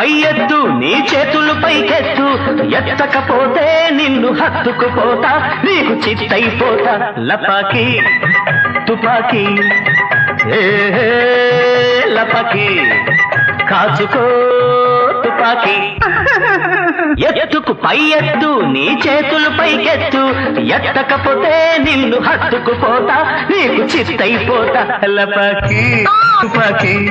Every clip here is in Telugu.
పైయెత్తు పై నీ చేతులు పైకెత్తు. ఎత్తకపోతే నిన్ను హత్తుకుపోతా. నీకు చిత్తైపోతా. లపాకి తుపాకి. లపాకి. కాచుకో తుపాకి. ఎత్తుకు పై ఎత్తు నీ చేతులు పైకెత్తు. ఎత్తకపోతే నిన్ను హత్తుకుపోతా. నీకు చిత్తైపోతా. లపాకి తుపాకి.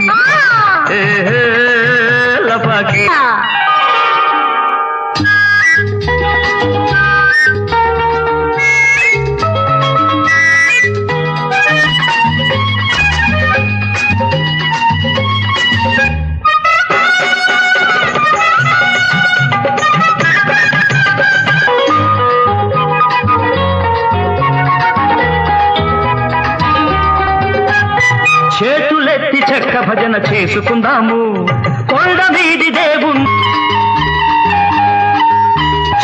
చేతులెత్తి చెక్క భజన చేసుకుందాము. కొండ మీది దేవుని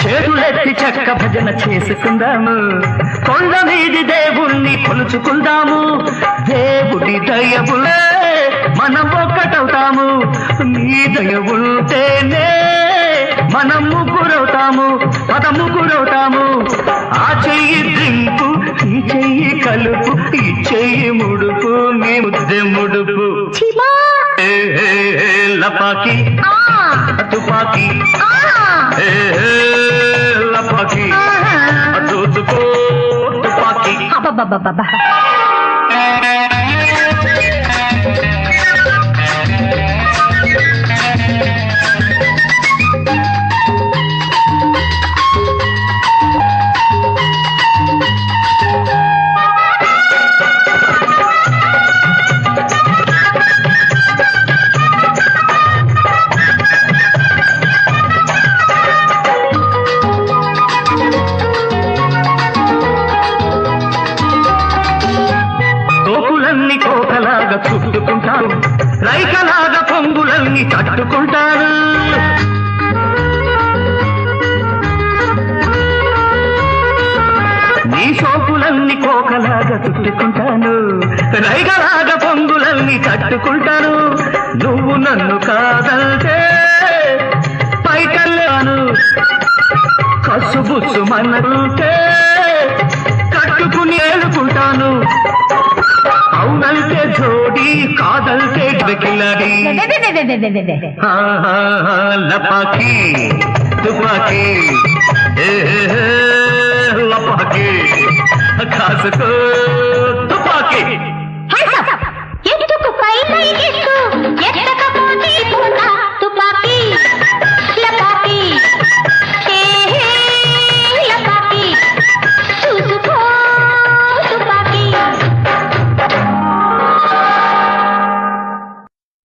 చేతులెత్తి చెక్క భజన చేసుకుందాము. కొండ మీది దేవుణ్ణి కొలుచుకుందాము. దేవుడి దయవులే మనం ఒక్కటవుతాము. నీ దయవుంటేనే మనం ముగ్గురవుతాము. పద ముగ్గురవుతాము. ఆ చెయ్యి డ్రింకు ఈ చెయ్యి కలుపు ఈ చెయ్యి ముడుపు. दे मुडुपु। छिपा ए हे हे लपाकी। आ। तुपाकी आ। ए हे लपाकी। आ। तुतको तुपाकी बाबा बाबा बाबा కోకలాగా చుట్టుకుంటారు రైకలాగా పొంగులన్నీ తట్టుకుంటారు నీ సోపులన్నీ కోకలాగా చుట్టుకుంటాను. రైగలాగా పొంగులన్నీ తట్టుకుంటాను నువ్వు నన్ను కాదంటే పైకల్లాను కసుబుసు మనకుంటే కట్టుకుని ఏలుకుంటాను. கண்ணல்தே ஜோடி காதல் கேட்பு கில்லாடி லப்பாக்கி துப்பாக்கி லப்பாக்கி காசுக்கு